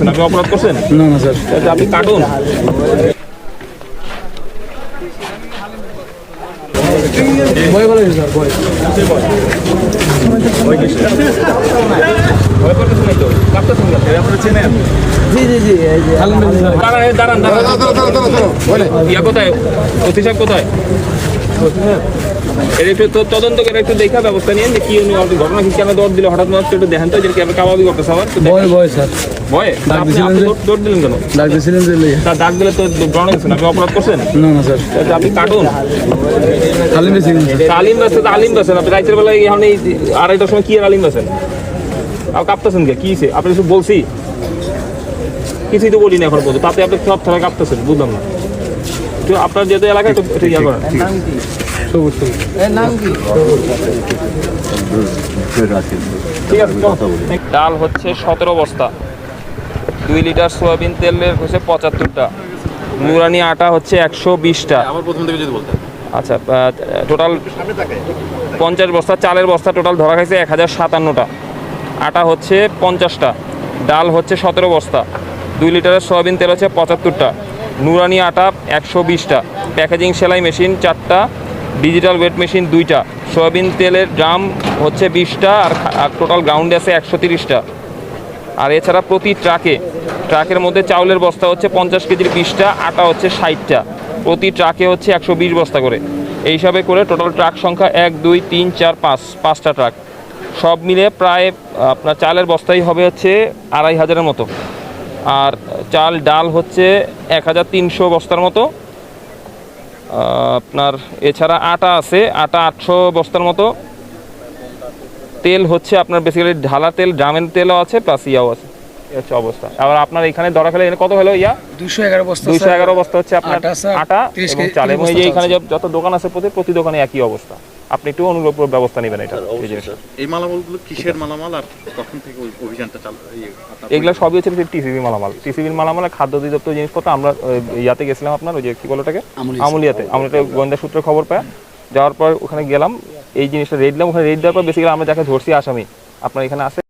আপনি অপরাধ করছেন? না না স্যার। আপনি কাটুন। ভয় করে স্যার ভয়। ভয় করতেছেন এই তো? কাঁপতেছেন কেন? আপনারা চেনেন? জি জি জি এই যে দাঁড়ান দাঁড়ান দাঁড়ান। কোথায়? অতি সাহেব কোথায় একটু তদন্ত করে একটু দেখা ব্যবস্থা নিয়ে যে কি উনি আপনি ঘটনা কি কেন দৌড় দিল? হঠাৎ মাত্র একটু দেখেন তো যে কাবাবি করতেছে আমার ভয় ভয় স্যার। ভয়ে? ডাক দিছিলেন যে? দৌড়- দৌড় দিলেন কেন? ডাক দিয়েছিলেন যে লইয়া। ডাক দিলে তো গ্রহণ করছেন আপনি অপরাধ করছেন? না না স্যার। আপনি কাটুন। খালি বেশি আলিম আলিম বেছেন আপনি রাইতের বেলায় এখন এই আড়াইটার সময় কি আলিম বেছেন? আর কাঁপতেছেন কে? কি আপনি কিছু বলছি। কিছুই তো বলিনি এখন পর্যন্ত তাতে আপনি সব থাকা কাঁপতেছেন বুঝলাম না। একটু আপনার যেহেতু এলাকায় একটু ইয়া করেন সবুজ সবুজ। ঠিক আছে ডাল হচ্ছে সতেরো বস্তা। দুই লিটার সোয়াবিন তেলের হচ্ছে পঁচাত্তরটা। নুরানি আটা হচ্ছে একশো বিশটা। আমার প্রথম থেকে যদি বলতেন। আচ্ছা টোটাল পঞ্চাশ বস্তা চালের বস্তা টোটাল ধরা খাইছে এক হাজার সাতান্নটা। আটা হচ্ছে পঞ্চাশটা। ডাল হচ্ছে সতেরো বস্তা। দুই লিটারের সয়াবিন তেল হচ্ছে পঁচাত্তরটা। নুরানি আটা একশো বিশটা, প্যাকেজিং সেলাই মেশিন চারটা, ডিজিটাল ওয়েট মেশিন দুইটা, সয়াবিন তেলের ড্রাম হচ্ছে বিশটা আর টোটাল গ্রাউন্ডে আছে একশো তিরিশটা। আর এছাড়া প্রতি ট্রাকে, ট্রাকের মধ্যে চাউলের বস্তা হচ্ছে পঞ্চাশ কেজির বিশটা, আটা হচ্ছে ষাটটা। প্রতি ট্রাকে হচ্ছে একশো বিশ বস্তা করে। এই করে টোটাল ট্রাক সংখ্যা এক, দুই, তিন, চার, পাঁচ, পাঁচটা ট্রাক। সব মিলে প্রায় আপনার চালের বস্তাই হবে হচ্ছে আড়াই হাজারের মতো। আর চাল ডাল হচ্ছে এক হাজার তিনশো বস্তার মতো। আপনার এছাড়া আটা আছে আটা আটশো বস্তার মতো। তেল হচ্ছে আপনার বেসিক্যালি ঢালা তেল ড্রামের তেলও আছে প্লাস ইয়াও আছে। হচ্ছে অবস্থা। আবার আপনার এখানে ধরা খেলে কত হলো ইয়া? দুশো এগারো বস্তা দুইশো এগারো বস্তা হচ্ছে আপনার আটা, স্যার, আটা 30 এবং চাল এবং এখানে যত দোকান আছে প্রতি প্রতি দোকানে একই অবস্থা। আপনি একটু অনুরূপ ব্যবস্থা নেবেন এটা এই মালামালগুলো কিসের মালামাল আর কখন থেকে ওই অভিযানটা চালু ইয়ে, এগুলো সবই হচ্ছে টিসিবি মালামাল। টিসিবির মালামাল খাদ্য অধিদপ্তর জিনিসপত্র আমরা ইয়াতে গেছিলাম আপনার ওই যে কি বলো ওটাকে? আমুলিয়াতে। আমুলিয়াতে। গোয়েন্দা সূত্রে খবর পায় যাওয়ার পর ওখানে গেলাম এই জিনিসটা রেড দিলাম। ওখানে রেড দেওয়ার পর বেসিক্যালি আমরা যাকে ধরছি আসামি আপনার এখানে আছে